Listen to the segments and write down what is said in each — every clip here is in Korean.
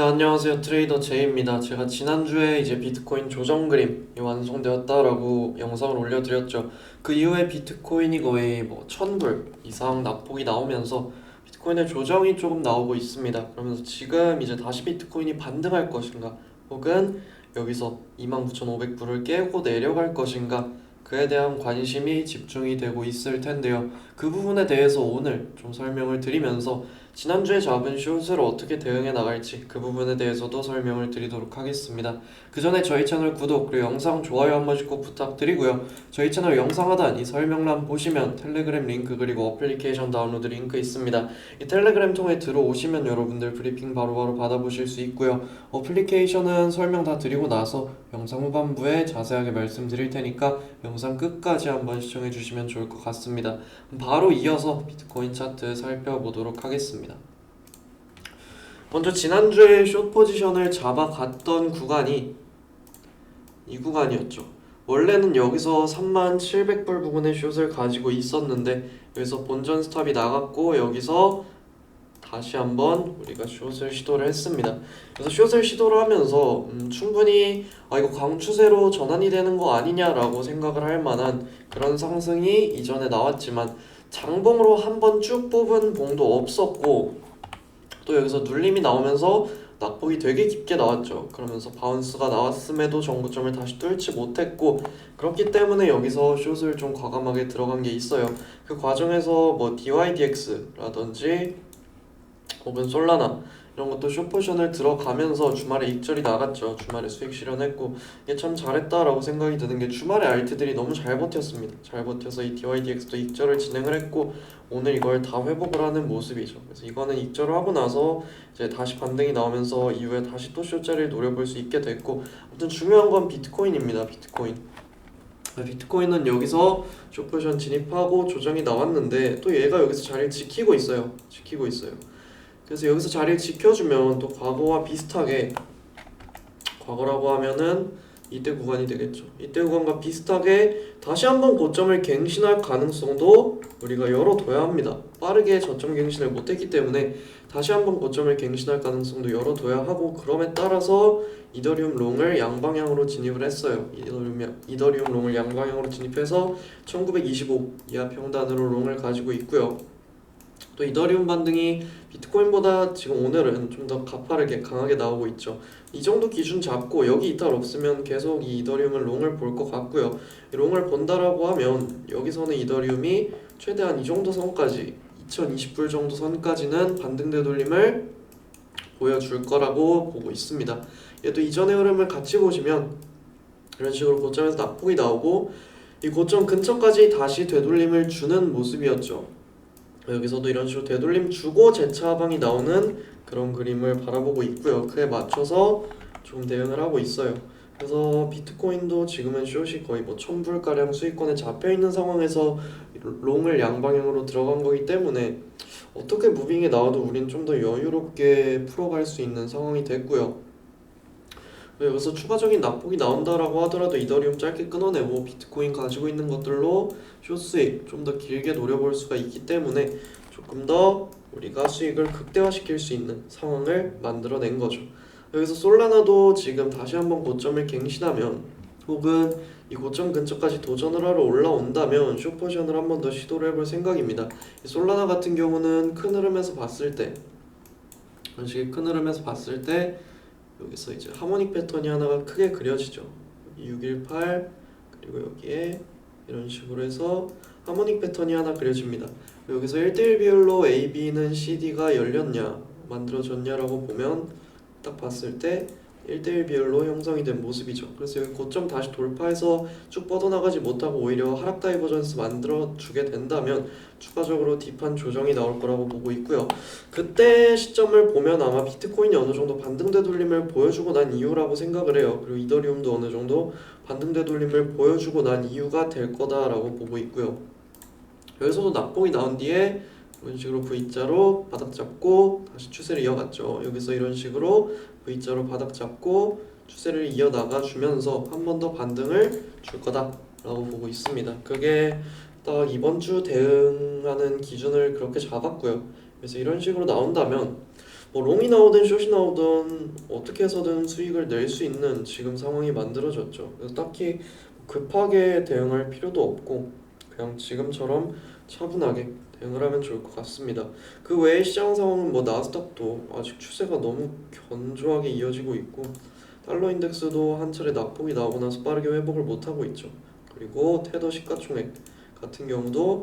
네, 안녕하세요. 트레이더 제이입니다. 제가 지난주에 이제 비트코인 조정 그림이 완성되었다라고 영상을 올려드렸죠. 그 이후에 비트코인이 거의 뭐 1000불 이상 낙폭이 나오면서 비트코인의 조정이 조금 나오고 있습니다. 그러면서 지금 이제 다시 비트코인이 반등할 것인가 혹은 여기서 29,500불을 깨고 내려갈 것인가 그에 대한 관심이 집중이 되고 있을 텐데요. 그 부분에 대해서 오늘 좀 설명을 드리면서 지난주에 잡은 숏을 어떻게 대응해 나갈지 그 부분에 대해서도 설명을 드리도록 하겠습니다. 그 전에 저희 채널 구독 그리고 영상 좋아요 한 번씩 꼭 부탁드리고요. 저희 채널 영상 하단 이 설명란 보시면 텔레그램 링크 그리고 어플리케이션 다운로드 링크 있습니다. 이 텔레그램 통해 들어오시면 여러분들 브리핑 바로바로 받아보실 수 있고요. 어플리케이션은 설명 다 드리고 나서 영상 후반부에 자세하게 말씀드릴 테니까 영상 끝까지 한번 시청해 주시면 좋을 것 같습니다. 바로 이어서 비트코인 차트 살펴보도록 하겠습니다. 먼저 지난주에 숏 포지션을 잡아갔던 구간이 이 구간이었죠. 원래는 여기서 3700불 부근의 숏을 가지고 있었는데 여기서 본전 스탑이 나갔고 여기서 다시 한번 우리가 숏을 시도를 했습니다. 그래서 숏을 시도를 하면서 음, 충분히 아 이거 강추세로 전환이 되는 거 아니냐라고 생각을 할 만한 그런 상승이 이전에 나왔지만 장봉으로 한번 쭉 뽑은 봉도 없었고 또 여기서 눌림이 나오면서 낙폭이 되게 깊게 나왔죠. 그러면서 바운스가 나왔음에도 정고점을 다시 뚫지 못했고 그렇기 때문에 여기서 숏을 좀 과감하게 들어간 게 있어요. 그 과정에서 뭐 DYDX라든지 혹은 솔라나 이런 것도 숏포션을 들어가면서 주말에 익절이 나갔죠. 주말에 수익 실현했고 이게 참 잘했다라고 생각이 드는 게 주말에 알트들이 너무 잘 버텼습니다. 잘 버텨서 이 DYDX도 익절을 진행을 했고 오늘 이걸 다 회복을 하는 모습이죠. 그래서 이거는 익절을 하고 나서 이제 다시 반등이 나오면서 이후에 다시 또 숏자리를 노려볼 수 있게 됐고 아무튼 중요한 건 비트코인입니다. 비트코인. 아, 비트코인은 여기서 숏포션 진입하고 조정이 나왔는데 또 얘가 여기서 자리를 지키고 있어요. 지키고 있어요. 그래서 여기서 자리를 지켜주면 또 과거와 비슷하게 과거라고 하면은 이때 구간이 되겠죠. 이때 구간과 비슷하게 다시 한번 고점을 갱신할 가능성도 우리가 열어둬야 합니다. 빠르게 저점 갱신을 못했기 때문에 다시 한번 고점을 갱신할 가능성도 열어둬야 하고 그럼에 따라서 이더리움 롱을 양방향으로 진입을 했어요. 이더리움, 이더리움 롱을 양방향으로 진입해서 1925 이하 평단으로 롱을 가지고 있고요. 또 이더리움 반등이 비트코인보다 지금 오늘은 좀 더 가파르게 강하게 나오고 있죠. 이 정도 기준 잡고 여기 이탈 없으면 계속 이 이더리움은 롱을 볼 것 같고요. 이 롱을 본다라고 하면 여기서는 이더리움이 최대한 이 정도 선까지 2020불 정도 선까지는 반등 되돌림을 보여줄 거라고 보고 있습니다. 얘도 이전의 흐름을 같이 보시면 이런 식으로 고점에서 낙폭이 나오고 이 고점 근처까지 다시 되돌림을 주는 모습이었죠. 여기서도 이런 식으로 되돌림 주고 재차 하방이 나오는 그런 그림을 바라보고 있고요. 그에 맞춰서 좀 대응을 하고 있어요. 그래서 비트코인도 지금은 숏이 거의 뭐 1000불 가량 수익권에 잡혀 있는 상황에서 롱을 양방향으로 들어간 거기 때문에 어떻게 무빙이 나와도 우린 좀 더 여유롭게 풀어갈 수 있는 상황이 됐고요. 여기서 추가적인 낙폭이 나온다라고 하더라도 이더리움 짧게 끊어내고 비트코인 가지고 있는 것들로 숏 수익 좀 더 길게 노려볼 수가 있기 때문에 조금 더 우리가 수익을 극대화시킬 수 있는 상황을 만들어낸 거죠. 여기서 솔라나도 지금 다시 한번 고점을 갱신하면 혹은 이 고점 근처까지 도전을 하러 올라온다면 숏포션을 한 번 더 시도를 해볼 생각입니다. 이 솔라나 같은 경우는 큰 흐름에서 봤을 때 이런 큰 흐름에서 봤을 때 여기서 이제 하모닉 패턴이 하나가 크게 그려지죠. 618 그리고 여기에 이런 식으로 해서 하모닉 패턴이 하나 그려집니다. 여기서 1대1 비율로 AB는 CD가 열렸냐 만들어졌냐라고 보면 딱 봤을 때 1대1 비율로 형성이 된 모습이죠. 그래서 여기 고점 다시 돌파해서 쭉 뻗어나가지 못하고 오히려 하락 다이버전스 만들어 주게 된다면 추가적으로 딥한 조정이 나올 거라고 보고 있고요. 그때 시점을 보면 아마 비트코인이 어느 정도 반등 되돌림을 보여주고 난 이유라고 생각을 해요. 그리고 이더리움도 어느 정도 반등 되돌림을 보여주고 난 이유가 될 거다라고 보고 있고요. 여기서도 낙폭이 나온 뒤에 이런 식으로 V자로 바닥 잡고 다시 추세를 이어갔죠. 여기서 이런 식으로 V자로 바닥 잡고 추세를 이어나가 주면서 한 번 더 반등을 줄 거다라고 보고 있습니다. 그게 딱 이번 주 대응하는 기준을 그렇게 잡았고요. 그래서 이런 식으로 나온다면 뭐 롱이 나오든 숏이 나오든 어떻게 해서든 수익을 낼 수 있는 지금 상황이 만들어졌죠. 그래서 딱히 급하게 대응할 필요도 없고 그냥 지금처럼 차분하게 대응을 하면 좋을 것 같습니다. 그 외에 시장 상황은 뭐 나스닥도 아직 추세가 너무 견조하게 이어지고 있고 달러 인덱스도 한 차례 낙폭이 나오고 나서 빠르게 회복을 못 하고 있죠. 그리고 테더 시가총액 같은 경우도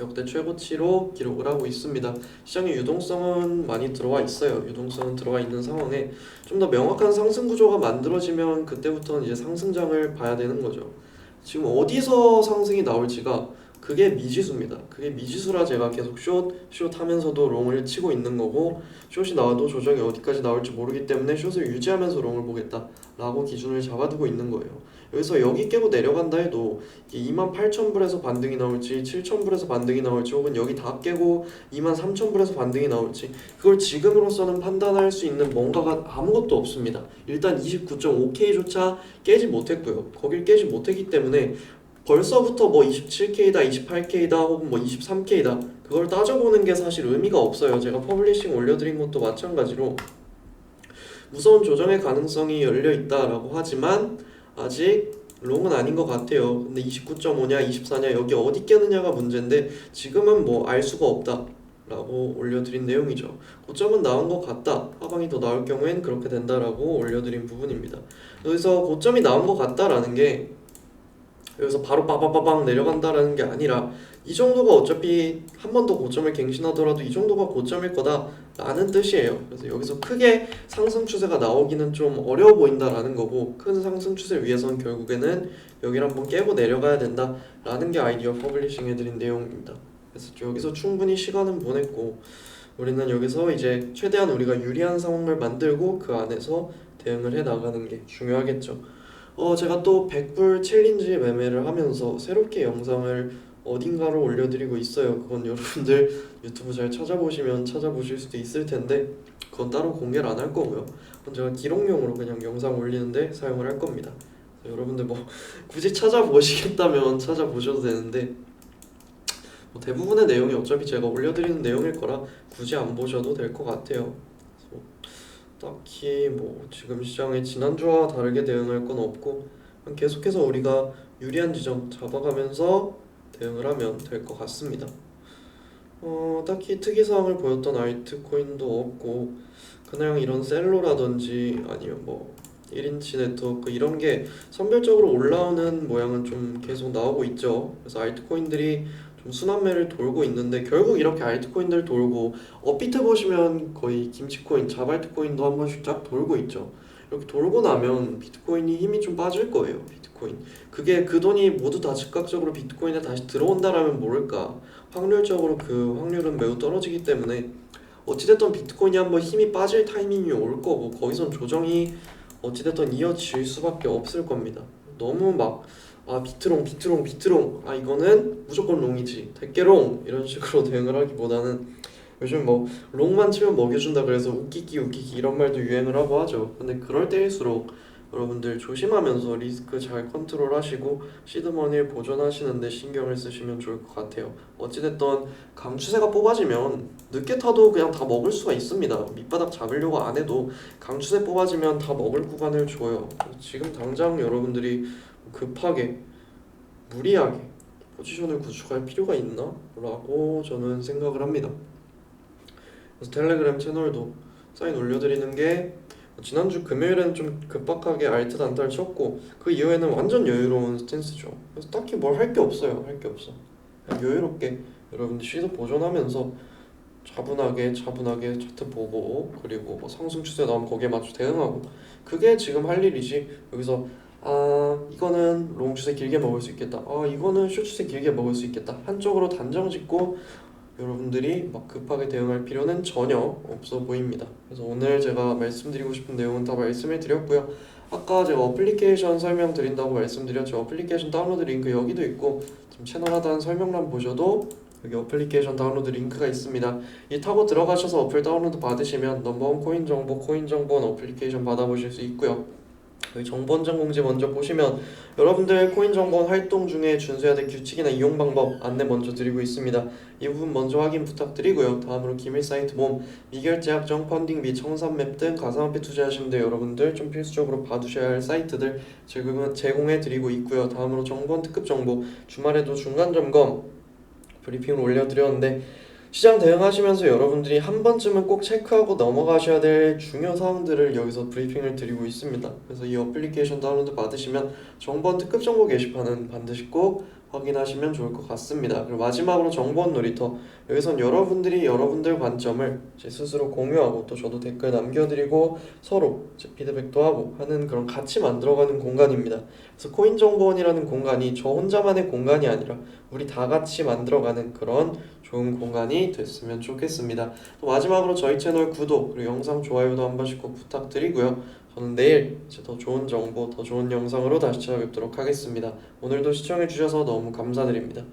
역대 최고치로 기록을 하고 있습니다. 시장의 유동성은 많이 들어와 있어요. 유동성은 들어와 있는 상황에 좀 더 명확한 상승 구조가 만들어지면 그때부터는 이제 상승장을 봐야 되는 거죠. 지금 어디서 상승이 나올지가 그게 미지수입니다. 그게 미지수라 제가 계속 숏, 숏 하면서도 롱을 치고 있는 거고 숏이 나와도 조정이 어디까지 나올지 모르기 때문에 숏을 유지하면서 롱을 보겠다라고 기준을 잡아두고 있는 거예요. 여기서 여기 깨고 내려간다 해도 28,000불에서 반등이 나올지 7,000불에서 반등이 나올지 혹은 여기 다 깨고 23,000불에서 반등이 나올지 그걸 지금으로서는 판단할 수 있는 뭔가가 아무것도 없습니다. 일단 29.5K조차 깨지 못했고요. 거길 깨지 못했기 때문에 벌써부터 뭐 27K다, 28K다 혹은 뭐 23K다 그걸 따져보는 게 사실 의미가 없어요. 제가 퍼블리싱 올려드린 것도 마찬가지로 무서운 조정의 가능성이 열려 있다라고 하지만 아직 롱은 아닌 것 같아요. 근데 29.5냐, 24냐 여기 어디 깨느냐가 문제인데 지금은 뭐 알 수가 없다 라고 올려드린 내용이죠. 고점은 나온 것 같다. 하방이 더 나올 경우엔 그렇게 된다라고 올려드린 부분입니다. 여기서 고점이 나온 것 같다라는 게 여기서 바로 빠바바방 내려간다라는 게 아니라 이 정도가 어차피 한 번 더 고점을 갱신하더라도 이 정도가 고점일 거다라는 뜻이에요. 그래서 여기서 크게 상승 추세가 나오기는 좀 어려워 보인다라는 거고 큰 상승 추세 위해선 결국에는 여기를 한번 깨고 내려가야 된다라는 게 아이디어 퍼블리싱 해드린 내용입니다. 그래서 여기서 충분히 시간은 보냈고 우리는 여기서 이제 최대한 우리가 유리한 상황을 만들고 그 안에서 대응을 해 나가는 게 중요하겠죠. 어 제가 또 100불 챌린지 매매를 하면서 새롭게 영상을 어딘가로 올려드리고 있어요. 그건 여러분들 유튜브 잘 찾아보시면 찾아보실 수도 있을 텐데 그건 따로 공개를 안 할 거고요. 그건 제가 기록용으로 그냥 영상 올리는데 사용을 할 겁니다. 여러분들 뭐 굳이 찾아보시겠다면 찾아보셔도 되는데 뭐 대부분의 내용이 어차피 제가 올려드리는 내용일 거라 굳이 안 보셔도 될 것 같아요. 딱히 뭐 지금 시장에 지난주와 다르게 대응할 건 없고 계속해서 우리가 유리한 지점 잡아가면서 대응을 하면 될 것 같습니다. 어, 딱히 특이사항을 보였던 알트코인도 없고 그냥 이런 셀로라든지 아니면 뭐 1인치 네트워크 이런 게 선별적으로 올라오는 모양은 좀 계속 나오고 있죠. 그래서 알트코인들이 좀 순환매를 돌고 있는데 결국 이렇게 알트코인들 돌고 업비트 보시면 거의 김치코인, 자발트코인도 한 번씩 쫙 돌고 있죠. 이렇게 돌고 나면 비트코인이 힘이 좀 빠질 거예요. 비트코인. 그게 그 돈이 모두 다 즉각적으로 비트코인에 다시 들어온다라면 모를까. 확률적으로 그 확률은 매우 떨어지기 때문에 어찌됐든 비트코인이 한번 힘이 빠질 타이밍이 올 거고 거기선 조정이 어찌됐든 이어질 수밖에 없을 겁니다. 너무 막 아 비트롱 비트롱 비트롱 아 이거는 무조건 롱이지 대깨롱 이런 식으로 대응을 하기보다는 요즘 뭐 롱만 치면 먹여준다 그래서 웃기기 웃기기 이런 말도 유행을 하고 하죠. 근데 그럴 때일수록 여러분들 조심하면서 리스크 잘 컨트롤 하시고 시드머니를 보존하시는데 신경을 쓰시면 좋을 것 같아요. 어찌됐든 강추세가 뽑아지면 늦게 타도 그냥 다 먹을 수가 있습니다. 밑바닥 잡으려고 안 해도 강추세 뽑아지면 다 먹을 구간을 줘요. 지금 당장 여러분들이 급하게 무리하게 포지션을 구축할 필요가 있나? 라고 저는 생각을 합니다. 그래서 텔레그램 채널도 사인 올려드리는 게 지난주 금요일에는 좀 급박하게 알트 단타를 쳤고 그 이후에는 완전 여유로운 스탠스죠. 그래서 딱히 뭘 할 게 없어요. 할 게 없어. 여유롭게 여러분들 시도 보존하면서 차분하게 차분하게 차트 보고 그리고 뭐 상승 추세 나오면 거기에 맞춰 대응하고 그게 지금 할 일이지 여기서 아 이거는 롱 추세 길게 먹을 수 있겠다. 아 이거는 숏 추세 길게 먹을 수 있겠다. 한쪽으로 단정 짓고 여러분들이 막 급하게 대응할 필요는 전혀 없어 보입니다. 그래서 오늘 제가 말씀드리고 싶은 내용은 다 말씀을 드렸고요. 아까 제가 어플리케이션 설명 드린다고 말씀드렸죠. 어플리케이션 다운로드 링크 여기도 있고 지금 채널 하단 설명란 보셔도 여기 어플리케이션 다운로드 링크가 있습니다. 이 타고 들어가셔서 어플 다운로드 받으시면 넘버원 코인 정보, 코인 정보원 어플리케이션 받아보실 수 있고요. 여기 정보원장 공지 먼저 보시면 여러분들 코인 정보원 활동 중에 준수해야 될 규칙이나 이용 방법 안내 먼저 드리고 있습니다. 이 부분 먼저 확인 부탁드리고요. 다음으로 기밀 사이트 봄, 미결제 약정, 펀딩 및 청산맵 등 가상화폐 투자하시는 데 여러분들 좀 필수적으로 봐두셔야 할 사이트들 제공해 드리고 있고요. 다음으로 정보원 특급 정보, 주말에도 중간 점검 브리핑을 올려드렸는데 시장 대응하시면서 여러분들이 한 번쯤은 꼭 체크하고 넘어가셔야 될 중요 사항들을 여기서 브리핑을 드리고 있습니다. 그래서 이 어플리케이션 다운로드 받으시면 정보원 특급 정보 게시판은 반드시 꼭 확인하시면 좋을 것 같습니다. 그리고 마지막으로 정보원 놀이터 여기선 여러분들이 여러분들 관점을 제 스스로 공유하고 또 저도 댓글 남겨드리고 서로 피드백도 하고 하는 그런 같이 만들어가는 공간입니다. 그래서 코인 정보원이라는 공간이 저 혼자만의 공간이 아니라 우리 다 같이 만들어가는 그런 좋은 공간이 됐으면 좋겠습니다. 또 마지막으로 저희 채널 구독 그리고 영상 좋아요도 한 번씩 꼭 부탁드리고요. 저는 내일 더 좋은 정보, 더 좋은 영상으로 다시 찾아뵙도록 하겠습니다. 오늘도 시청해주셔서 너무 감사드립니다.